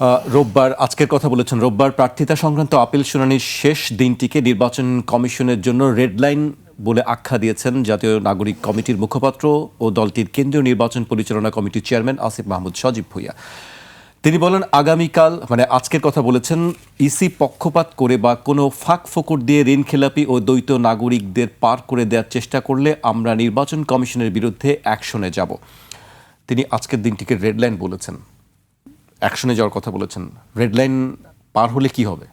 রোববার, আজকের কথা বলেছেন, রোববার প্রার্থিতা সংক্রান্ত আপিল শুনানির শেষ দিনটিকে নির্বাচন কমিশনের জন্য রেড লাইন বলে আখ্যা দিয়েছেন জাতীয় নাগরিক কমিটির মুখপাত্র ও দলটির কেন্দ্রীয় নির্বাচন পরিচালনা কমিটির চেয়ারম্যান আসিফ মাহমুদ সজীব ভুইয়া। তিনি বলেন, আগামীকাল মানে আজকের কথা বলেছেন, ইসি পক্ষপাত করে বা কোনো ফাঁক ফোকর দিয়ে ঋণ খেলাপি ও দ্বৈত নাগরিকদের পার করে দেওয়ার চেষ্টা করলে আমরা নির্বাচন কমিশনের বিরুদ্ধে অ্যাকশনে যাব। তিনি আজকের দিনটিকে রেড লাইন বলেছেন। অ্যাকশনে যাওয়ার কথা বলেছেন রেড লাইন পার হলে কি হবে?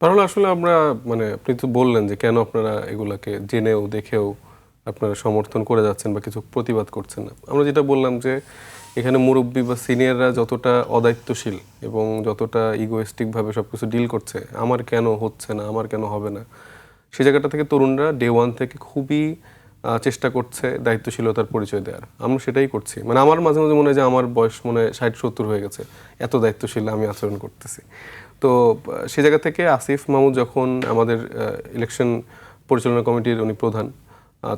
তাহলে আসলে আমরা মানে আপনি তো বললেন যে কেন আপনারা এগুলাকে জেনেও, দেখেও আপনারা সমর্থন করে যাচ্ছেন বা কিছু প্রতিবাদ করছেন না। আমরা যেটা বললাম যে এখানে মুরব্বী বা সিনিয়ররা যতটা অদায়িত্বশীল এবং যতটা ইগোয়েস্টিকভাবে সব কিছু ডিল করছে, আমার কেন হচ্ছে না, আমার কেন হবে না সেই জায়গাটা থেকে তরুণরা ডে ওয়ান থেকে খুবই চেষ্টা করছে দায়িত্বশীলতার পরিচয় দেওয়ার। আমরা সেটাই করছি। মানে আমার মাঝে মাঝে মনে হয় যে আমার বয়স মনে হয় ষাট সত্তর হয়ে গেছে। এত দায়িত্বশীল আমি আচরণ করতেছি। তো সে জায়গা থেকে আসিফ মাহমুদ যখন আমাদের ইলেকশন পরিচালনা কমিটির উনি প্রধান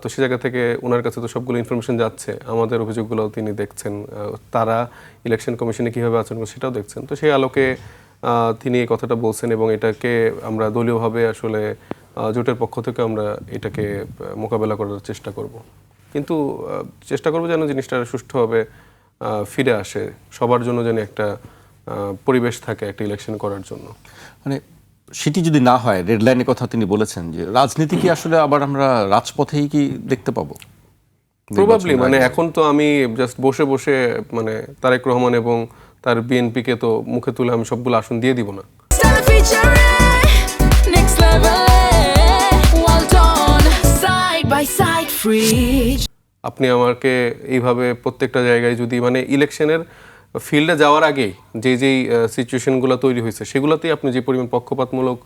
তো সে জায়গা থেকে ওনার কাছে তো সবগুলো ইনফরমেশন যাচ্ছে। আমাদের অভিযোগগুলো তিনি দেখছেন। তারা ইলেকশন কমিশনে কীভাবে আচরণ করে সেটাও দেখছেন। তো সেই আলোকে তিনি এই কথাটা বলছেন এবং এটাকে আমরা দলীয়ভাবে আসলে জোটের পক্ষ থেকে আমরা এটাকে মোকাবেলা করার চেষ্টা করব। কিন্তু চেষ্টা করব যেন জিনিসটা সুষ্ঠুভাবে ফিরে আসে সবার জন্য যেন একটা পরিবেশ থাকে একটা ইলেকশন করার জন্য। মানে সেটি যদি না হয় রেড লাইনের কথা তিনি বলেছেন যে রাজনীতি কি আসলে আবার আমরা রাজপথেই কি দেখতে পাবো? প্রবাবলি মানে এখন তো আমি জাস্ট বসে বসে মানে তারেক রহমান এবং তার বিএনপিকে তো মুখে তুলে আমি সবগুলো আসন দিয়ে দিব না। আপনি আমাকে এইভাবে প্রত্যেকটা জায়গায় যদি মানে ইলেকশনের ফিল্ডে যাওয়ার আগেই যে যেই সিচুয়েশনগুলো তৈরি হয়েছে, সেগুলোতেই আপনি যে পরিমাণ পক্ষপাতমূলক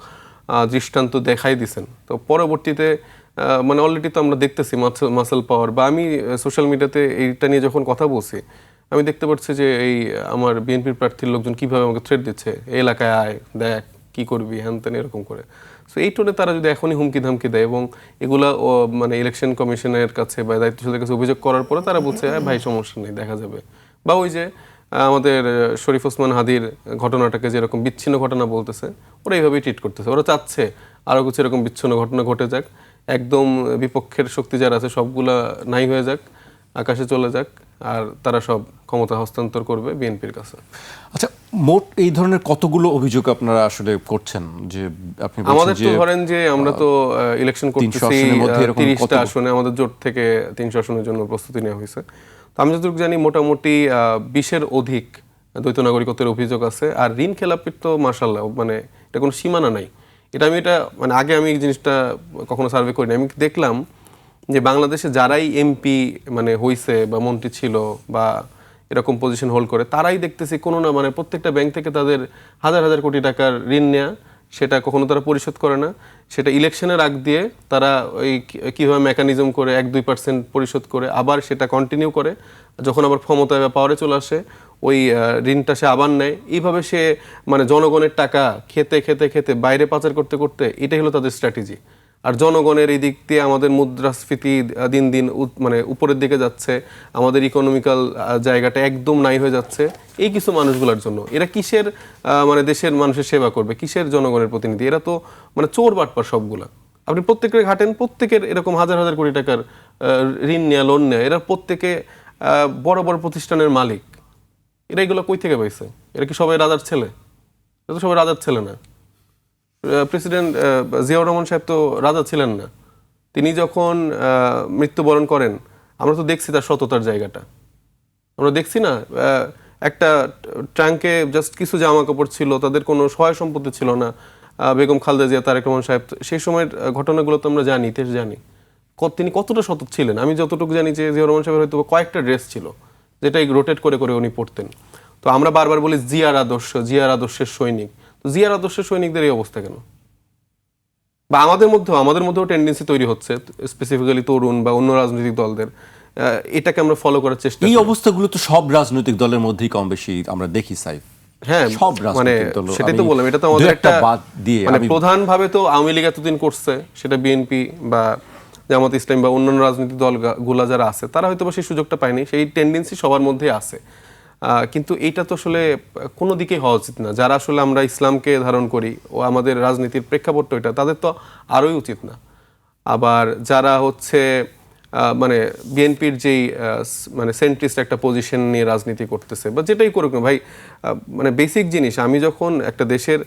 দৃষ্টান্ত দেখাই দিছেন। তো পরবর্তীতে মানে অলরেডি তো আমরা দেখতেছি মাসেল পাওয়ার বা আমি সোশ্যাল মিডিয়াতে এইটা নিয়ে যখন কথা বলছি, আমি দেখতে পাচ্ছি যে এই আমার বিএনপির প্রার্থীর লোকজন কীভাবে আমাকে থ্রেট দিচ্ছে, এলাকায় আয়, দেখ কি করবি? হ্যান ত্যান এরকম করে। সো এই টোনে তারা যদি এখনই হুমকি ধামকি দেয় এবং এগুলা মানে ইলেকশন কমিশনের কাছে বা দায়িত্বশীলদের কাছে অভিযোগ করার পরে তারা বলছে "হ্যাঁ, ভাই সমস্যা নেই দেখা যাবে। বা ওই যে আমাদের শরীফ ওসমান হাদির ঘটনাটাকে যেরকম বিচ্ছিন্ন ঘটনা বলতেছে ওরা এইভাবেই ট্রিট করতেছে। ওরা চাচ্ছে আরও কিছু এরকম বিচ্ছিন্ন ঘটনা ঘটে যাক। একদম বিপক্ষের শক্তি যারা আছে সবগুলা নাই হয়ে যাক আকাশে চলে যাক। আর তারা সব ক্ষমতা হস্তান্তর করবে বিএনপির কাছে। আচ্ছা মোট এই ধরনের কতগুলো অভিযোগ আপনারা আসলে করছেন? যে আপনি আমাদের তো ধরেন যে আমরা তো ইলেকশন করতেছি আসনের মধ্যে এরকম তিরিশটা আসনে আমাদের জোট থেকে তিনশো আসনের জন্য প্রস্তুতি নেওয়া হয়েছে। তো আমি যতটুকু জানি মোটামুটি বিশের অধিক দ্বৈত নাগরিকত্বের অভিযোগ আছে। আর ঋণ খেলাপির তো মার্শাল্লাহ মানে এটা কোনো সীমানা নাই। এটা আমি এটা মানে আগে আমি এই জিনিসটা কখনো সার্ভে করিনি। আমি দেখলাম যে বাংলাদেশে যারাই এমপি মানে হইছে বা মন্ত্রী ছিল বা এরকম পজিশন হোল্ড করে, তারাই দেখতেছি কোনো না মানে প্রত্যেকটা ব্যাংক থেকে তাদের হাজার হাজার কোটি টাকার ঋণ নেয়া, সেটা কখনো তারা পরিশোধ করে না। সেটা ইলেকশনের আগ দিয়ে তারা ওই কীভাবে মেকানিজম করে এক, দুই পার্সেন্ট পরিশোধ করে, আবার সেটা কন্টিনিউ করে, যখন আবার ক্ষমতায় বা পাওয়ারে চলে আসে, ওই ঋণটা সে আবার নেয়। এইভাবে সে মানে জনগণের টাকা খেতে খেতে খেতে বাইরে পাচার করতে করতে, এটাই হলো তাদের স্ট্র্যাটেজি আর জনগণের এই দিক দিয়ে আমাদের মুদ্রাস্ফীতি দিন দিন মানে উপরের দিকে যাচ্ছে, আমাদের ইকোনমিক্যাল জায়গাটা একদম নাই হয়ে যাচ্ছে। এই কিছু মানুষগুলোর জন্য। এরা কিসের মানে দেশের মানুষের সেবা করবে? কিসের জনগণের প্রতিনিধি? এরা তো মানে চোর বাটপার সবগুলা। আপনি প্রত্যেকের ঘাটেন, প্রত্যেকের এরকম হাজার হাজার কোটি টাকার ঋণ নেয়া লোন নেয়া, এরা প্রত্যেকে বড় বড় প্রতিষ্ঠানের মালিক। এরা এগুলো কই থেকে পাইছে? এরা কি সবাই রাজার ছেলে? এরা তো সবাই রাজার ছেলে না। প্রেসিডেন্ট জিয়াউর রহমান সাহেব তো রাজা ছিলেন না। তিনি যখন মৃত্যুবরণ করেন, আমরা তো দেখছি তার সততার জায়গাটা। আমরা দেখছি না একটা ট্রাঙ্কে জাস্ট কিছু জামা কাপড় ছিল, তাদের কোনো সহায় সম্পত্তি ছিল না বেগম খালদা জিয়া, তারেক রহমান সাহেব, সেই সময়ের ঘটনাগুলো তো আমরা জানি, ইতিহাস জানি। তিনি কতটা সতত ছিলেন? আমি যতটুকু জানি যে জিয়া রহমান সাহেবের হয়তো কয়েকটা ড্রেস ছিল, যেটা রোটেট করে করে উনি পড়তেন তো আমরা বারবার বলি জিয়ার আদর্শ, জিয়ার আদর্শের সৈনিক। জিয়ার আদর্শের সৈনিকদের এই অবস্থা কেন? বা আমাদের মধ্যেও আমাদের মধ্যেও টেন্ডেন্সি তৈরি হচ্ছে স্পেসিফিক্যালি তরুণ বা অন্য রাজনৈতিক দলদের। এটাকে আমরা ফলো করার চেষ্টা এই অবস্থাগুলো তো সব রাজনৈতিক দলের মধ্যেই কম বেশি আমরা দেখি সাইফ। হ্যাঁ সব মানে সেটাই তো বললাম এটা তো আমাদের একটা বাদ দিয়ে মানে প্রধানভাবে তো আওয়ামী লীগ এতদিন করছে সেটা বিএনপি বা জামাত ইসলাম বা অন্যান্য রাজনৈতিক দলগুলা যারা আছে তারা হয়তো বা সেই সুযোগটা পায়নি সেই টেন্ডেন্সি সবার মধ্যে আছে। কিন্তু এটা তো আসলে কোনো দিকেই হওয়া উচিত না। যারা আসলে আমরা ইসলামকে ধারণ করি ও আমাদের রাজনীতির প্রেক্ষাপট এটা তাদের তো আরোই উচিত না। আবার যারা হচ্ছে মানে বিএনপির যেই মানে সেন্ট্রিস্ট একটা পজিশন নিয়ে রাজনীতি করতেছে বা যেটাই করুক না, ভাই মানে বেসিক জিনিস, আমি যখন একটা দেশের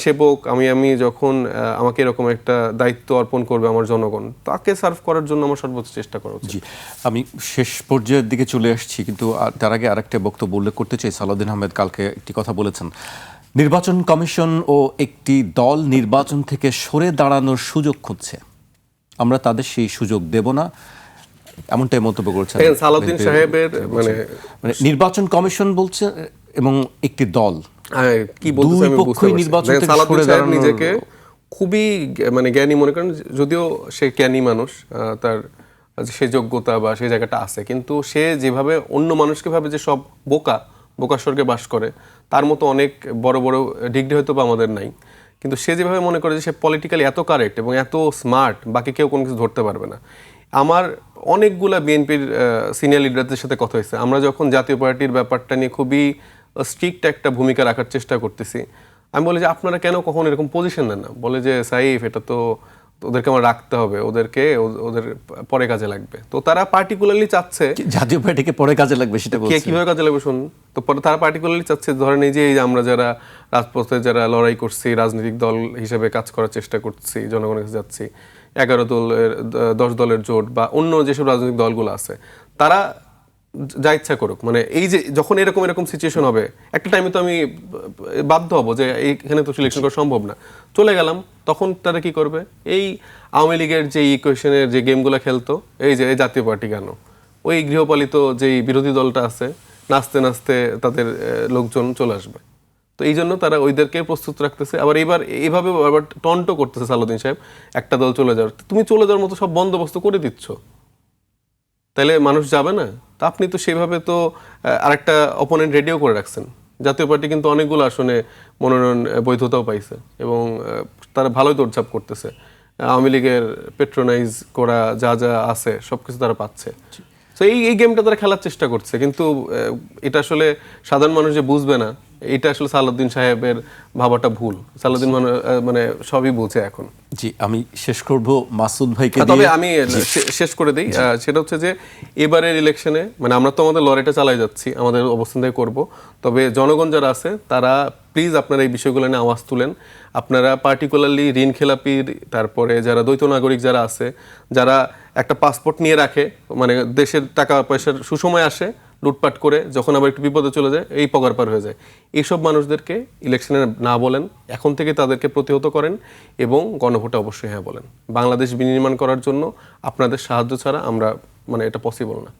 সেবক আমি আমি যখন আমাকে এরকম একটা দায়িত্ব অর্পণ করবে আমার জনগণ তাকে সার্ভ করার জন্য আমার সর্বোচ্চ চেষ্টা করা উচিত। জি আমি শেষ পর্যায়ের দিকে চলে আসছি কিন্তু তার আগে আরেকটা বক্তব্য উল্লেখ করতে চাই। সালাউদ্দিন আহমেদ কালকে একটি কথা বলেছেন। নির্বাচন কমিশন ও একটি দল নির্বাচন থেকে সরে দাঁড়ানোর সুযোগ খুঁজছে। আমরা তাদের সেই সুযোগ দেব না এমনটাই মন্তব্য করছেন সালাউদ্দিন সাহেবের মানে মানে নির্বাচন কমিশন বলছে এবং একটি দল কি আমি বুঝতে পারছি। নিজেকে খুবই মানে জ্ঞানী মনে করেন যদিও সে জ্ঞানী মানুষ তার সে যোগ্যতা বা সেই জায়গাটা আছে কিন্তু সে যেভাবে অন্য মানুষকে ভাবে যে সব বোকা বোকা স্বর্গে বাস করে তার মতো অনেক বড় বড় ডিগ্রি হয়তো বা আমাদের নাই। কিন্তু সে যেভাবে মনে করে যে সে পলিটিক্যালি এত কারেক্ট এবং এত স্মার্ট বাকি কেউ কোনো কিছু ধরতে পারবে না। আমার অনেকগুলা বিএনপির সিনিয়র লিডারদের সাথে কথা হয়েছে। আমরা যখন জাতীয় পার্টির ব্যাপারটা নিয়ে খুবই স্ট্রিক্ট একটা ভূমিকা রাখার চেষ্টা করতেছি। আমি বলি যে আপনারা কেন কখন এরকম পজিশন নেন না? বলে যে সাইফ এটা তো ওদেরকে আমার রাখতে হবে। ওদেরকে ওদের পরে কাজে লাগবে। তো তারা পার্টিকুলারলি চাচ্ছে জাতীয় পার্টিকে পরে কাজে লাগবে সেটা কে কীভাবে কাজে লাগবে শুনুন। তো পরে তারা পার্টিকুলারলি চাচ্ছে ধরেন এই যে এই যে আমরা যারা রাজপথে যারা লড়াই করছি রাজনৈতিক দল হিসেবে কাজ করার চেষ্টা করছি জনগণের কাছে যাচ্ছি এগারো দলের দশ দলের জোট বা অন্য যেসব রাজনৈতিক দলগুলো আছে তারা যা ইচ্ছা করুক। মানে এই যে যখন এরকম এরকম সিচুয়েশন হবে, একটা টাইমে তো আমি বাধ্য হব যে এইখানে তো সিলেকশন করা সম্ভব না। চলে গেলাম, তখন তারা কি করবে? এই আওয়ামী লীগের যে ইকুয়েশনের যে গেমগুলো খেলতো, এই যে জাতীয় পার্টি কেন? ওই গৃহপালিত যেই বিরোধী দলটা আছে, নাচতে নাচতে তাদের লোকজন চলে আসবে। তো এই জন্য তারা ওইদেরকে প্রস্তুত রাখতেছে। আবার এবার এইভাবে আবার টন্ট করতেছে সালাউদ্দিন সাহেব, একটা দল চলে যাওয়ার। তুমি চলে যাওয়ার মতো সব বন্দোবস্ত করে দিচ্ছ। তাহলে মানুষ যাবে না? তা আপনি তো সেভাবে তো আরেকটা অপোনেন্ট রেডিও করে রাখছেন। জাতীয় পার্টি কিন্তু অনেকগুলো আসনে মনোনয়ন বৈধতাও পাইছে এবং তারা ভালোই দৌড়ঝাঁপ করতেছে। আওয়ামী লীগের পেট্রোনাইজ করা যা যা আছে সব কিছু তারা পাচ্ছে। তো এই এই গেমটা তারা খেলার চেষ্টা করছে। কিন্তু এটা আসলে সাধারণ মানুষ যে বুঝবে না এটা আসলে সালাউদ্দিন সাহেবের ভাবাটা ভুল। সালাউদ্দিন মানে- মানে সবই বুঝে এখন। জি আমি শেষ করব মাসুদ ভাইকে তবে আমি শেষ করে দিই। সেটা হচ্ছে যে এবারের ইলেকশনে মানে আমরা তো আমাদের লড়াইটা চালাই যাচ্ছি আমাদের অবস্থান থেকে করব। তবে জনগণ যারা আছে তারা প্লিজ আপনারা এই বিষয়গুলো নিয়ে আওয়াজ তুলেন। আপনারা পার্টিকুলারলি ঋণ খেলাপির তারপরে যারা দ্বৈত নাগরিক যারা আছে যারা একটা পাসপোর্ট নিয়ে রাখে মানে দেশের টাকা পয়সার সুসময় আসে লুটপাট করে যখন আবার একটু বিপদে চলে যায়, এই পগার পার হয়ে যায়। এইসব মানুষদেরকে ইলেকশনে না বলেন, এখন থেকে তাদেরকে প্রতিহত করেন এবং গণভোটে অবশ্যই হ্যাঁ বলেন। বাংলাদেশ বিনির্মাণ করার জন্য আপনাদের সাহায্য ছাড়া আমরা মানে এটা পসিবল না।